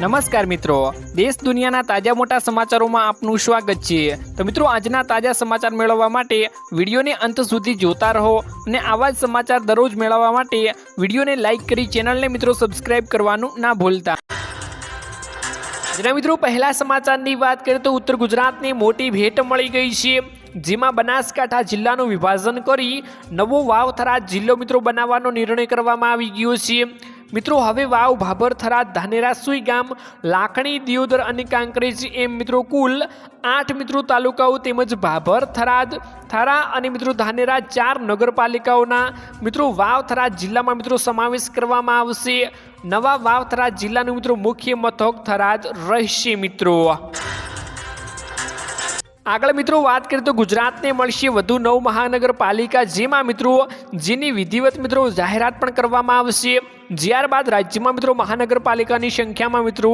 નમસ્કાર મિત્રો. દેશ દુનિયાના તાજા મોટા સમાચારોમાં આપનું સ્વાગત છે. તો મિત્રો, આજના તાજા સમાચાર મેળવવા માટે વિડીયોને અંત સુધી જોતા રહો અને આવા જ સમાચાર દરરોજ મેળવવા માટે વિડીયોને લાઇક કરી ચેનલને મિત્રો સબસ્ક્રાઇબ કરવાનું ના ભૂલતા. મિત્રો, પહેલા સમાચારની વાત કરીએ તો ઉત્તર ગુજરાતની મોટી ભેટ મળી ગઈ છે. જેમાં બનાસકાંઠા જિલ્લાનું વિભાજન કરી નવો વાવ થરાદ જિલ્લો મિત્રો બનાવવાનો નિર્ણય કરવામાં આવી ગયો છે. મિત્રો, હવે વાવ ભાભર થરાદ ધાનેરા સુઈ ગામ, લાખણી, દિયોદર અને કાંકરેજ એમ મિત્રો કુલ આઠ મિત્રો તાલુકાઓ તેમજ ભાભર થરાદ થરા અને મિત્રો ધાનેરા ચાર નગરપાલિકાઓના મિત્રો વાવ થરાદ જિલ્લામાં મિત્રો સમાવેશ કરવામાં આવશે. નવા વાવ થરાદ જિલ્લાનું મિત્રો મુખ્ય મથક થરાદ રહેશે મિત્રો. આગળ મિત્રો વાત કરીએ તો ગુજરાતને મળશે વધુ નવ મહાનગરપાલિકા, જેમાં મિત્રો જેની વિધિવત મિત્રો જાહેરાત પણ કરવામાં આવશે. ત્યારબાદ રાજ્યમાં મિત્રો મહાનગરપાલિકાની સંખ્યામાં મિત્રો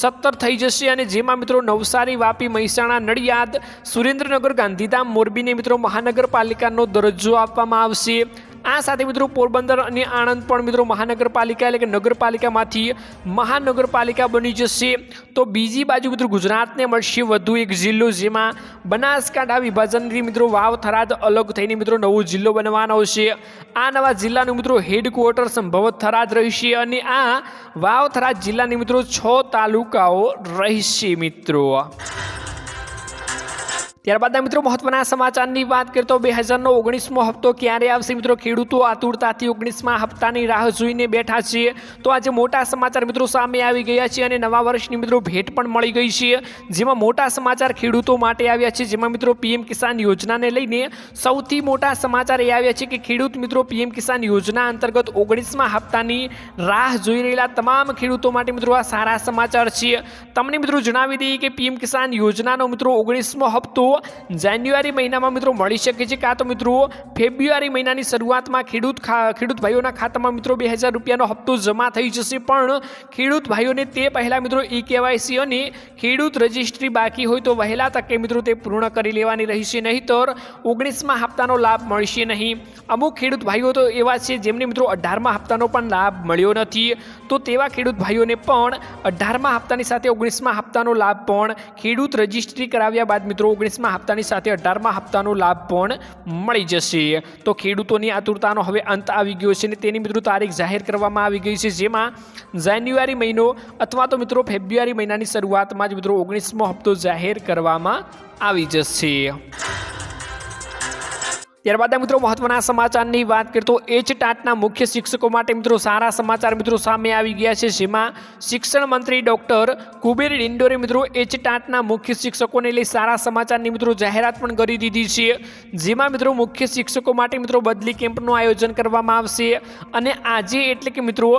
સત્તર થઈ જશે અને જેમાં મિત્રો નવસારી, વાપી, મહેસાણા, નડિયાદ, સુરેન્દ્રનગર, ગાંધીધામ, મોરબીને મિત્રો મહાનગરપાલિકાનો દરજ્જો આપવામાં આવશે. આ સાથે મિત્રો પોરબંદર અને આણંદ પણ મિત્રો મહાનગરપાલિકા એટલે કે નગરપાલિકામાંથી મહાનગરપાલિકા બની જશે. તો બીજી બાજુ મિત્રો ગુજરાતને મળશે વધુ એક જિલ્લો જેમાં બનાસકાંઠા વિભાજનથી મિત્રો વાવ થરાદ અલગ થઈને મિત્રો નવો જિલ્લો બનવાનો છે. આ નવા જિલ્લાનું મિત્રો હેડક્વાર્ટર સંભવત થરાદ રહેશે અને આ વાવ થરાદ જિલ્લાની મિત્રો છ તાલુકાઓ રહેશે મિત્રો. ત્યારબાદ મિત્રો મહત્વના સમાચારની વાત કરીએ તો બે હજારનો ઓગણીસમો હપ્તો ક્યારે આવશે? મિત્રો, ખેડૂતો આતુરતાથી ઓગણીસમાં હપ્તાની રાહ જોઈને બેઠા છે તો આજે મોટા સમાચાર મિત્રો સામે આવી ગયા છે અને નવા વર્ષની મિત્રો ભેટ પણ મળી ગઈ છે. જેમાં મોટા સમાચાર ખેડૂતો માટે આવ્યા છે. જેમાં મિત્રો પીએમ કિસાન યોજનાને લઈને સૌથી મોટા સમાચાર એ આવ્યા છે કે ખેડૂત મિત્રો પીએમ કિસાન યોજના અંતર્ગત ઓગણીસમાં હપ્તાની રાહ જોઈ રહેલા તમામ ખેડૂતો માટે મિત્રો આ સારા સમાચાર છે. તમને મિત્રો જણાવી દઈએ કે પીએમ કિસાન યોજનાનો મિત્રો ઓગણીસમો હપ્તો જાન્યુઆરી મહિનામાં મિત્રો મળી શકે છે કાં તો મિત્રો ફેબ્રુઆરી મહિનાની શરૂઆતમાં ખેડૂત ખેડૂત ભાઈઓના ખાતામાં મિત્રો બે હજાર રૂપિયાનો હપ્તો જમા થઈ જશે. પણ ખેડૂત ભાઈઓને તે પહેલાં મિત્રો ઈ કેવાયસી અને ખેડૂત રજિસ્ટ્રી બાકી હોય તો વહેલા તકે મિત્રો તે પૂર્ણ કરી લેવાની રહેશે. નહીંતર ઓગણીસમાં હપ્તાનો લાભ મળશે નહીં. અમુક ખેડૂત ભાઈઓ તો એવા છે જેમને મિત્રો અઢારમા હપ્તાનો પણ લાભ મળ્યો નથી. તો તેવા ખેડૂત ભાઈઓને પણ અઢારમા હપ્તાની સાથે ઓગણીસમા હપ્તાનો લાભ પણ ખેડૂત રજિસ્ટ્રી કરાવ્યા બાદ મિત્રો ઓગણીસમા હપ્તાની સાથે અઢારમા હપ્તાનો લાભ પણ મળી જશે. તો ખેડૂતોની આતુરતાનો હવે અંત આવી ગયો છે અને તેની મિત્રો તારીખ જાહેર કરવામાં આવી ગઈ છે, જેમાં જાન્યુઆરી મહિનો અથવા તો મિત્રો ફેબ્રુઆરી મહિનાની શરૂઆતમાં જ મિત્રો ઓગણીસમો હપ્તો જાહેર કરવામાં આવી જશે. ત્યારબાદ મિત્રો મહત્વના સમાચારની વાત કરીએ તો એચ ટાટના મુખ્ય શિક્ષકો માટે મિત્રો સારા સમાચાર મિત્રો સામે આવી ગયા છે. જેમાં શિક્ષણ મંત્રી ડોક્ટર કુબેર ડિંડોરે મિત્રો એચ ટાટના મુખ્ય શિક્ષકોને લઈ સારા સમાચારની મિત્રો જાહેરાત પણ કરી દીધી છે. જેમાં મિત્રો મુખ્ય શિક્ષકો માટે મિત્રો બદલી કેમ્પનું આયોજન કરવામાં આવશે અને આજે એટલે કે મિત્રો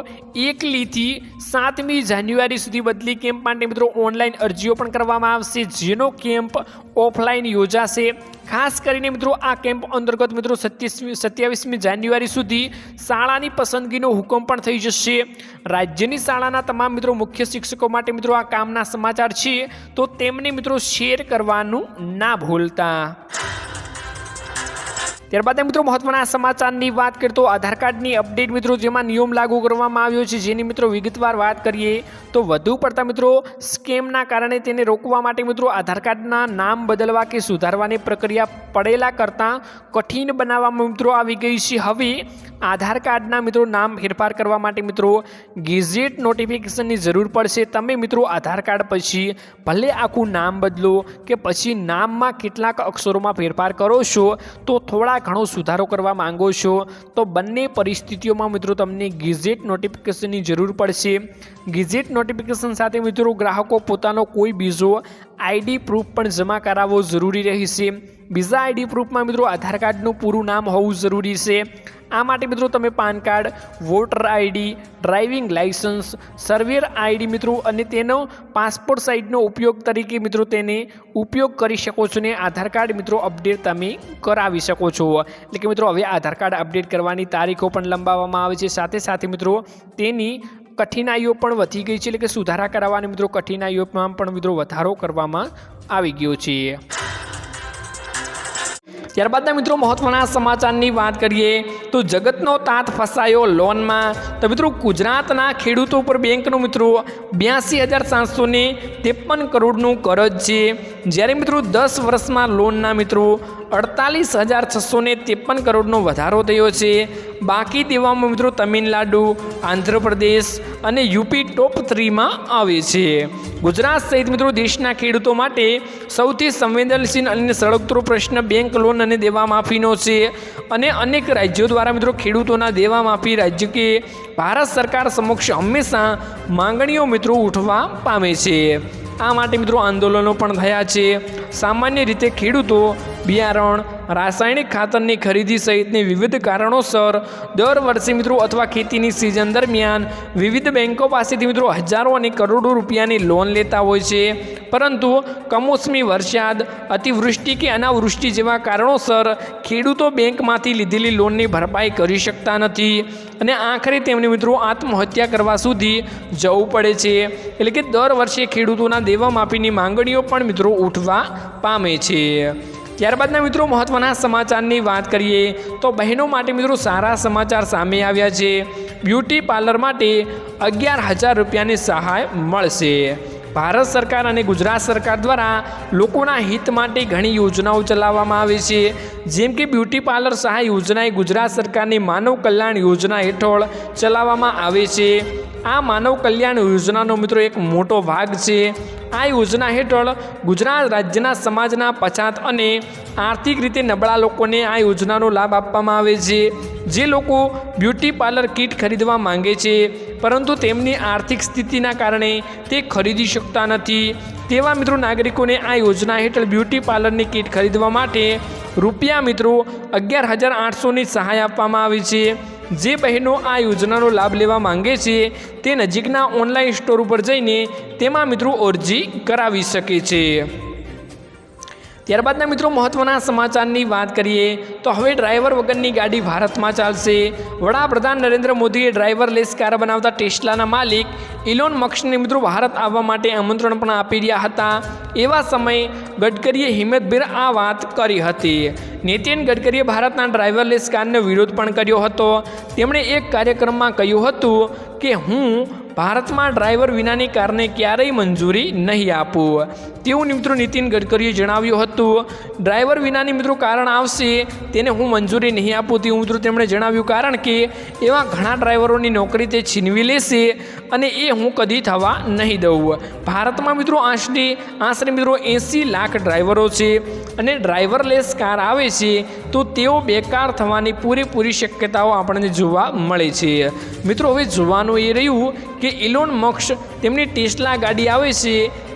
એકલીથી સાતમી જાન્યુઆરી સુધી બદલી કેમ્પ માટે મિત્રો ઓનલાઈન અરજીઓ પણ કરવામાં આવશે. જેનો કેમ્પ ઓફલાઈન યોજાશે. ખાસ કરીને મિત્રો આ કેમ્પ અંતર્ગત મિત્રો સત્યાવીસમી સત્યાવીસમી જાન્યુઆરી સુધી શાળાની પસંદગીનો હુકમ પણ થઈ જશે. રાજ્યની શાળાના તમામ મિત્રો મુખ્ય શિક્ષકો માટે મિત્રો આ કામના સમાચાર છે. તો તેમને મિત્રો શેર કરવાનું ના ભૂલતા. ત્યારબાદ મિત્રો મહત્વના સમાચારની વાત કરીએ તો આધાર કાર્ડની અપડેટ મિત્રો જેમાં નિયમ લાગુ કરવામાં આવ્યો છે, જેની મિત્રો વિગતવાર વાત કરીએ તો વધુ પડતા મિત્રો સ્કેમના કારણે તેને રોકવા માટે મિત્રો આધાર કાર્ડના નામ બદલવા કે સુધારવાની પ્રક્રિયા પડેલા કરતાં કઠિન બનાવવામાં મિત્રો આવી ગઈ છે. હવે આધાર કાર્ડના મિત્રો નામ ફેરફાર કરવા માટે મિત્રો ગેઝેટ નોટિફિકેશનની જરૂર પડશે. તમે મિત્રો આધાર કાર્ડ પછી ભલે આખું નામ બદલો કે પછી નામમાં કેટલાક અક્ષરોમાં ફેરફાર કરો છો, તો થોડા ઘણો સુધારો કરવા માંગો છો, તો બંને પરિસ્થિતિઓમાં મિત્રો તમને ગેઝેટ નોટિફિકેશનની જરૂર પડશે. ગેઝેટ નોટિફિકેશન સાથે મિત્રો ગ્રાહકો પોતાનો કોઈ બીજો આઈડી પ્રૂફ પણ જમા કરાવવો જરૂરી રહેશે. બીજા આઈડી પ્રૂફમાં મિત્રો આધાર કાર્ડનું પૂરું નામ હોવું જરૂરી છે. આ માટે મિત્રો તમે PAN card, voter ID, driving licence server ID મિત્રો અને તેનો પાસપોર્ટ સાઇઝનો ઉપયોગ તરીકે મિત્રો તેને ઉપયોગ કરી શકો છો ને આધાર કાર્ડ મિત્રો અપડેટ તમે કરાવી શકો છો. એટલે કે મિત્રો હવે આધાર કાર્ડ અપડેટ કરવાની તારીખો પણ લંબાવવામાં આવે છે. સાથે સાથે મિત્રો તેની કઠિનાઈઓ પણ વધી ગઈ છે, એટલે કે સુધારા કરાવવાની મિત્રો કઠિનાઈઓમાં પણ મિત્રો વધારો કરવામાં આવી ગયો છે. ત્યારબાદના મિત્રો મહત્વના સમાચારની વાત કરીએ તો જગતનો તાત ફસાયો લોનમાં. તો મિત્રો ગુજરાતના ખેડૂતો પર બેંકનું મિત્રો બ્યાસી હજાર સાતસો ને ત્રેપન કરોડનું કરજ છે. જ્યારે મિત્રો દસ વર્ષમાં લોનના મિત્રો અડતાલીસ હજાર છસો ને ત્રેપન કરોડનો વધારો થયો છે. બાકી દેવામાં મિત્રો તમિલનાડુ, આંધ્રપ્રદેશ અને યુપી ટોપ થ્રીમાં આવે છે. ગુજરાત સહિત મિત્રો દેશના ખેડૂતો માટે સૌથી સંવેદનશીલ અને સળગતો પ્રશ્ન બેંક લોન અને દેવા માફીનો છે. અને અનેક રાજ્યો દ્વારા મિત્રો ખેડૂતોના દેવા માફી રાજ્ય કે ભારત સરકાર સમક્ષ હંમેશા માંગણીઓ મિત્રો ઉઠવા પામે છે. આ માટે મિત્રો આંદોલનો પણ થયા છે. સામાન્ય રીતે ખેડૂતો બિયારણ, રાસાયણિક ખાતરની ખરીદી સહિતની વિવિધ કારણોસર દર વર્ષે મિત્રો અથવા ખેતીની સિઝન દરમિયાન વિવિધ બેન્કો પાસેથી મિત્રો હજારો અને કરોડો રૂપિયાની લોન લેતા હોય છે. પરંતુ કમોસમી વરસાદ, અતિવૃષ્ટિ કે અનાવૃષ્ટિ જેવા કારણોસર ખેડૂતો બેંકમાંથી લીધેલી લોનની ભરપાઈ કરી શકતા નથી અને આખરે તેમને મિત્રો આત્મહત્યા કરવા સુધી જવું પડે છે. એટલે કે દર વર્ષે ખેડૂતોના દેવા માફીની માંગણીઓ પણ મિત્રો ઉઠવા પામે છે. ત્યારબાદના મિત્રો મહત્ત્વના સમાચારની વાત કરીએ તો બહેનો માટે મિત્રો સારા સમાચાર સામે આવ્યા છે. બ્યુટી પાર્લર માટે અગિયાર હજાર રૂપિયાની સહાય મળશે. ભારત સરકાર અને ગુજરાત સરકાર દ્વારા લોકોના હિત માટે ઘણી યોજનાઓ ચલાવવામાં આવે છે. જેમ કે બ્યુટી પાર્લર સહાય યોજના એ ગુજરાત સરકારની માનવ કલ્યાણ યોજના હેઠળ ચલાવવામાં આવે છે. આ માનવ કલ્યાણ યોજનાનો મિત્રો એક મોટો ભાગ છે. આ યોજના હેઠળ ગુજરાત રાજ્યના સમાજના પછાત અને આર્થિક રીતે નબળા લોકોને આ યોજનાનો લાભ આપવામાં આવે છે. જે લોકો બ્યુટી પાર્લર કિટ ખરીદવા માંગે છે, પરંતુ તેમની આર્થિક સ્થિતિના કારણે તે ખરીદી શકતા નથી. તેવા મિત્રો નાગરિકોને આ યોજના હેઠળ બ્યુટી પાર્લરની કિટ ખરીદવા માટે રૂપિયા મિત્રો અગિયાર હજાર આઠસોની સહાય આપવામાં આવી છે. જે બહેનો આ યોજનાનો લાભ લેવા માંગે છે, તે નજીકના ઓનલાઈન સ્ટોર ઉપર જઈને તેમાં મિત્રો અરજી કરાવી શકે છે. ત્યારબાદના મિત્રો મહત્ત્વના સમાચારની વાત કરીએ તો હવે ડ્રાઈવર વગરની ગાડી ભારતમાં ચાલશે. વડાપ્રધાન નરેન્દ્ર મોદીએ ડ્રાઈવરલેસ કાર બનાવતા ટેસ્લાના માલિક ઇલોન મક્સને મિત્રો ભારત આવવા માટે આમંત્રણ પણ આપી રહ્યા હતા. એવા સમયે ગડકરીએ હિંમતભેર આ વાત કરી હતી. નીતિન ગડકરીએ ભારતના ડ્રાઈવરલેસ કારનો વિરોધ પણ કર્યો હતો. તેમણે એક કાર્યક્રમમાં કહ્યું હતું કે હું ભારતમાં ડ્રાઈવર વિનાની કારને ક્યારેય મંજૂરી નહીં આપું. તેવું મિત્રો નીતિન ગડકરીએ જણાવ્યું હતું. ડ્રાઈવર વિનાની મિત્રો કારણ આવશે, તેને હું મંજૂરી નહીં આપું તેવું મિત્રો તેમણે જણાવ્યું. કારણ કે એવા ઘણા ડ્રાઈવરોની નોકરી તે છીનવી લેશે અને એ હું કદી થવા નહીં દઉં. ભારતમાં મિત્રો આશરે આશરે મિત્રો એંસી લાખ ડ્રાઈવરો છે અને ડ્રાઈવરલેસ કાર આવે છે, તો તેઓ બેકાર થવાની પૂરેપૂરી શક્યતાઓ આપણને જોવા મળે છે. મિત્રો હવે જોવાનું એ રહ્યું કે ઇલોન મક્ષ તેમની ટેસ્લા ગાડી આવે છે,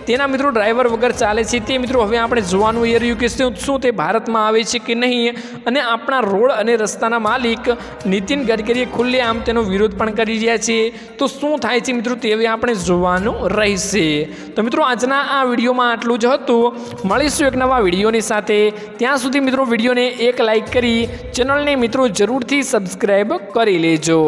તેના મિત્રો ડ્રાઈવર વગર ચાલે છે. તે મિત્રો હવે આપણે જોવાનું એ રહ્યું કે શું તે ભારતમાં આવે છે કે નહીં? અને આપણા રોડ અને રસ્તાના માલિક નીતિન ગડકરીએ ખુલ્લે આમ તેનો વિરોધ પણ કરી રહ્યા છે. તો શું થાય છે મિત્રો તે હવે આપણે જોવાનું રહેશે. તો મિત્રો આજના આ વિડીયોમાં આટલું જ હતું. મળીશું એક નવા વિડીયોની સાથે. ત્યાં સુધી મિત્રો વિડીયોને એક લાઈક કરી ચેનલને મિત્રો જરૂરથી સબસ્ક્રાઈબ કરી લેજો.